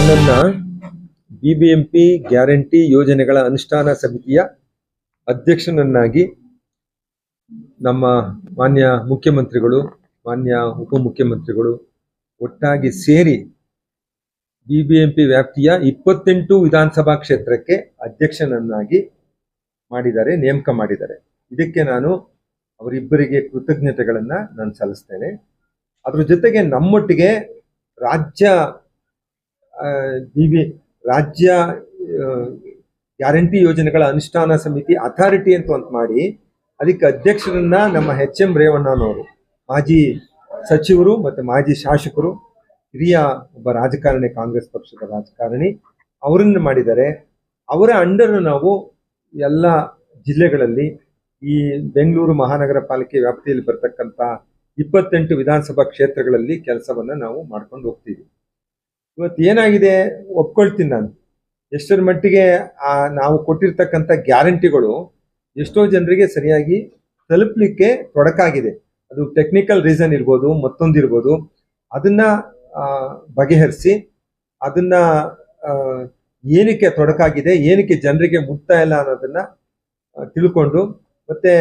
ನನ್ನನ್ನ BBMP guarantee ಯೋಜನೆಗಳ ಅನುಷ್ಠಾನ ಸಮಿತಿಯ ಅಧ್ಯಕ್ಷನನ್ನಾಗಿ ನಮ್ಮ ಮಾನ್ಯ ಮುಖ್ಯಮಂತ್ರಿಗಳು, ಮಾನ್ಯ ಉಪಮುಖ್ಯಮಂತ್ರಿಗಳು ಒಟ್ಟಾಗಿ ಸೇರಿ ಬಿಬಿಎಂಪಿ ವ್ಯಾಪ್ತಿಯ ಇಪ್ಪತ್ತೆಂಟು ವಿಧಾನಸಭಾ ಕ್ಷೇತ್ರಕ್ಕೆ ಅಧ್ಯಕ್ಷನನ್ನಾಗಿ ಮಾಡಿದ್ದಾರೆ, ನೇಮಕ ಮಾಡಿದ್ದಾರೆ. ಇದಕ್ಕೆ ನಾನು ಅವರಿಬ್ಬರಿಗೆ ಕೃತಜ್ಞತೆಗಳನ್ನು ನಾನು ಸಲ್ಲಿಸ್ತೇನೆ. ಅದ್ರ ಜೊತೆಗೆ ನಮ್ಮೊಟ್ಟಿಗೆ ರಾಜ್ಯ ಬಿ ರಾಜ್ಯ ಗ್ಯಾರಂಟಿ ಯೋಜನೆಗಳ ಅನುಷ್ಠಾನ ಸಮಿತಿ ಅಥಾರಿಟಿ ಅಂತ ಒಂದು ಮಾಡಿ, ಅದಕ್ಕೆ ಅಧ್ಯಕ್ಷರನ್ನ ನಮ್ಮ ಎಚ್ ಎಂ ರೇವಣ್ಣನವರು, ಮಾಜಿ ಸಚಿವರು ಮತ್ತು ಮಾಜಿ ಶಾಸಕರು, ಹಿರಿಯ ಒಬ್ಬ ರಾಜಕಾರಣಿ, ಕಾಂಗ್ರೆಸ್ ಪಕ್ಷದ ರಾಜಕಾರಣಿ, ಅವರನ್ನು ಮಾಡಿದ್ದಾರೆ. ಅವರ ಅಂಡರ್ ನಾವು ಎಲ್ಲ ಜಿಲ್ಲೆಗಳಲ್ಲಿ ಈ ಬೆಂಗಳೂರು ಮಹಾನಗರ ಪಾಲಿಕೆ ವ್ಯಾಪ್ತಿಯಲ್ಲಿ ಬರ್ತಕ್ಕಂಥ ಇಪ್ಪತ್ತೆಂಟು ವಿಧಾನಸಭಾ ಕ್ಷೇತ್ರಗಳಲ್ಲಿ ಕೆಲಸವನ್ನ ನಾವು ಮಾಡ್ಕೊಂಡು ಹೋಗ್ತೀವಿ. ಇವತ್ತು ಏನಾಗಿದೆ ಒಪ್ಕೊಳ್ತೀನಿ ನಾನು. ಎಷ್ಟರ ಮಟ್ಟಿಗೆ ಆ ನಾವು ಕೊಟ್ಟಿರ್ತಕ್ಕಂಥ ಗ್ಯಾರಂಟಿಗಳು ಎಷ್ಟೋ ಜನರಿಗೆ ಸರಿಯಾಗಿ ತಲುಪಲಿಕ್ಕೆ ತೊಡಕಾಗಿದೆ. ಅದು ಟೆಕ್ನಿಕಲ್ ರೀಸನ್ ಇರ್ಬೋದು, ಮತ್ತೊಂದು ಇರ್ಬೋದು. ಅದನ್ನ ಬಗೆಹರಿಸಿ, ಅದನ್ನ ಏನಕ್ಕೆ ತೊಡಕಾಗಿದೆ, ಏನಕ್ಕೆ ಜನರಿಗೆ ಮುಟ್ತಾ ಇಲ್ಲ ಅನ್ನೋದನ್ನ ತಿಳ್ಕೊಂಡು, ಮತ್ತೆ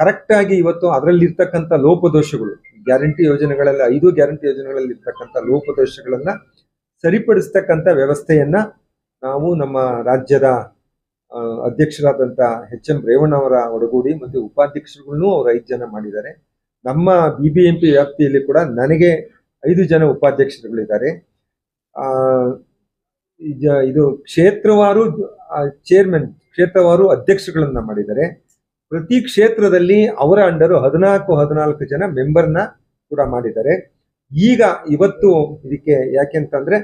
ಕರೆಕ್ಟಾಗಿ ಇವತ್ತು ಅದರಲ್ಲಿ ಇರ್ತಕ್ಕಂಥ ಲೋಪದೋಷಗಳು, ಗ್ಯಾರಂಟಿ ಯೋಜನೆಗಳಲ್ಲಿ, ಐದು ಗ್ಯಾರಂಟಿ ಯೋಜನೆಗಳಲ್ಲಿ ಇರ್ತಕ್ಕಂಥ ಲೋಪದೋಷಗಳನ್ನ ಸರಿಪಡಿಸ್ತಕ್ಕಂಥ ವ್ಯವಸ್ಥೆಯನ್ನ ನಾವು ನಮ್ಮ ರಾಜ್ಯದ ಅಧ್ಯಕ್ಷರಾದಂಥ ಎಚ್ ಎಂ ರೇವಣ್ಣವರ ಒಡಗೂಡಿ ಮತ್ತು ಉಪಾಧ್ಯಕ್ಷರುಗಳನ್ನೂ ಅವರು ಐದು ಜನ ಮಾಡಿದ್ದಾರೆ. ನಮ್ಮ ಬಿ ಬಿ ಎಂ ಪಿ ವ್ಯಾಪ್ತಿಯಲ್ಲಿ ಕೂಡ ನನಗೆ ಐದು ಜನ ಉಪಾಧ್ಯಕ್ಷರುಗಳಿದ್ದಾರೆ. ಇದು ಕ್ಷೇತ್ರವಾರು ಚೇರ್ಮನ್ ಕ್ಷೇತ್ರವಾರು ಅಧ್ಯಕ್ಷಗಳನ್ನ ಮಾಡಿದ್ದಾರೆ. ಪ್ರತಿ ಕ್ಷೇತ್ರದಲ್ಲಿ ಅವರ ಅಂಡರು ಹದಿನಾಲ್ಕು ಹದಿನಾಲ್ಕು ಜನ ಮೆಂಬರ್ನ ಕೂಡ ಮಾಡಿದ್ದಾರೆ. ಈಗ ಇವತ್ತು ಇದಕ್ಕೆ ಯಾಕೆಂತಂದ್ರೆ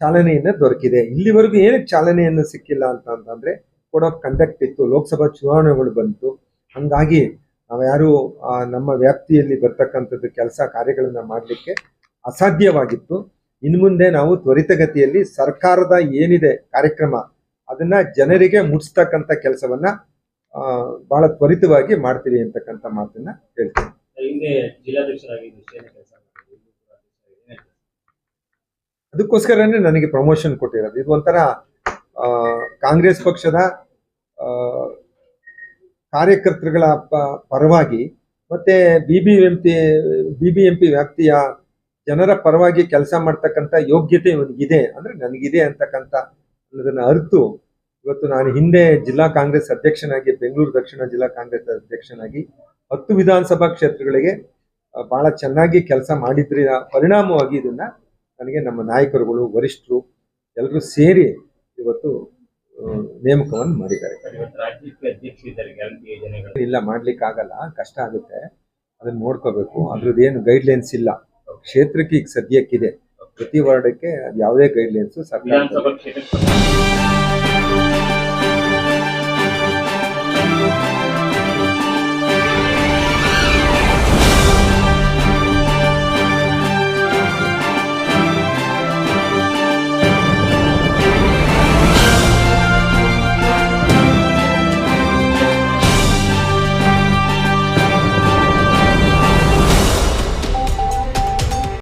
ಚಾಲನೆಯನ್ನು ದೊರಕಿದೆ. ಇಲ್ಲಿವರೆಗೂ ಏನಕ್ಕೆ ಚಾಲನೆಯನ್ನು ಸಿಕ್ಕಿಲ್ಲ ಅಂತ ಅಂತಂದ್ರೆ ಕೋಡ್ ಆಫ್ ಕಂಡಕ್ಟ್ ಇತ್ತು, ಲೋಕಸಭಾ ಚುನಾವಣೆಗಳು ಬಂತು. ಹಂಗಾಗಿ ನಾವ್ಯಾರು ನಮ್ಮ ವ್ಯಾಪ್ತಿಯಲ್ಲಿ ಬರ್ತಕ್ಕಂಥದ್ದು ಕೆಲಸ ಕಾರ್ಯಗಳನ್ನ ಮಾಡಲಿಕ್ಕೆ ಅಸಾಧ್ಯವಾಗಿತ್ತು. ಇನ್ನು ಮುಂದೆ ನಾವು ತ್ವರಿತಗತಿಯಲ್ಲಿ ಸರ್ಕಾರದ ಏನಿದೆ ಕಾರ್ಯಕ್ರಮ, ಅದನ್ನ ಜನರಿಗೆ ಮುಟ್ಟಿಸ್ತಕ್ಕಂಥ ಕೆಲಸವನ್ನ ಬಹಳ ತ್ವರಿತವಾಗಿ ಮಾಡ್ತೀವಿ ಅಂತಕ್ಕಂಥ ಮಾತನ್ನ ಹೇಳ್ತೀನಿ ಹಿಂದೆ ಜಿಲ್ಲಾಧ್ಯಕ್ಷರಾಗಿ ನಿಷ್ಠೆಯನ್ನು ಕೆಲಸ ಮಾಡಿದ್ರು ಇಲ್ಲಿ ಕೂಡ ಅಧ್ಯಕ್ಷರಾಗಿ ಏನ್ ಹೇಳ್ತೀರಾ? ಅದಕ್ಕೋಸ್ಕರನೇ ನನಗೆ ಪ್ರಮೋಷನ್ ಕೊಟ್ಟಿರೋದು. ಇದು ಒಂಥರ ಕಾಂಗ್ರೆಸ್ ಪಕ್ಷದ ಕಾರ್ಯಕರ್ತರುಗಳ ಪರವಾಗಿ ಮತ್ತೆ ಬಿ ಬಿ ಎಂ ವ್ಯಾಪ್ತಿಯ ಜನರ ಪರವಾಗಿ ಕೆಲಸ ಮಾಡ್ತಕ್ಕಂಥ ಯೋಗ್ಯತೆ ಇವನಿಗಿದೆ. ಅಂದ್ರೆ ನನಗಿದೆ ಅಂತಕ್ಕಂಥ ಅನ್ನೋದನ್ನ ಅರಿತು ಇವತ್ತು ನಾನು ಹಿಂದೆ ಜಿಲ್ಲಾ ಕಾಂಗ್ರೆಸ್ ಅಧ್ಯಕ್ಷನಾಗಿ, ಬೆಂಗಳೂರು ದಕ್ಷಿಣ ಜಿಲ್ಲಾ ಕಾಂಗ್ರೆಸ್ ಅಧ್ಯಕ್ಷನಾಗಿ ಹತ್ತು ವಿಧಾನಸಭಾ ಕ್ಷೇತ್ರಗಳಿಗೆ ಬಹಳ ಚೆನ್ನಾಗಿ ಕೆಲಸ ಮಾಡಿದ್ರಿನ ಪರಿಣಾಮವಾಗಿ ಇದನ್ನ ನನಗೆ ನಮ್ಮ ನಾಯಕರುಗಳು ವರಿಷ್ಠರು ಎಲ್ಲರೂ ಸೇರಿ ಇವತ್ತು ನೇಮಕವನ್ನು ಮಾಡಿದ್ದಾರೆ. ಇಲ್ಲ ಮಾಡ್ಲಿಕ್ಕೆ ಆಗಲ್ಲ ಕಷ್ಟ ಆಗುತ್ತೆ. ಅದನ್ನ ನೋಡ್ಕೋಬೇಕು. ಅದ್ರದ್ದು ಏನು ಗೈಡ್ಲೈನ್ಸ್ ಇಲ್ಲ. ಕ್ಷೇತ್ರಕ್ಕೆ ಈಗ ಸದ್ಯಕ್ಕಿದೆ ಪ್ರತಿ ವಾರ್ಡಕ್ಕೆ ಅದು ಯಾವುದೇ ಗೈಡ್ಲೈನ್ಸ್ ಸರ್ಕಾರ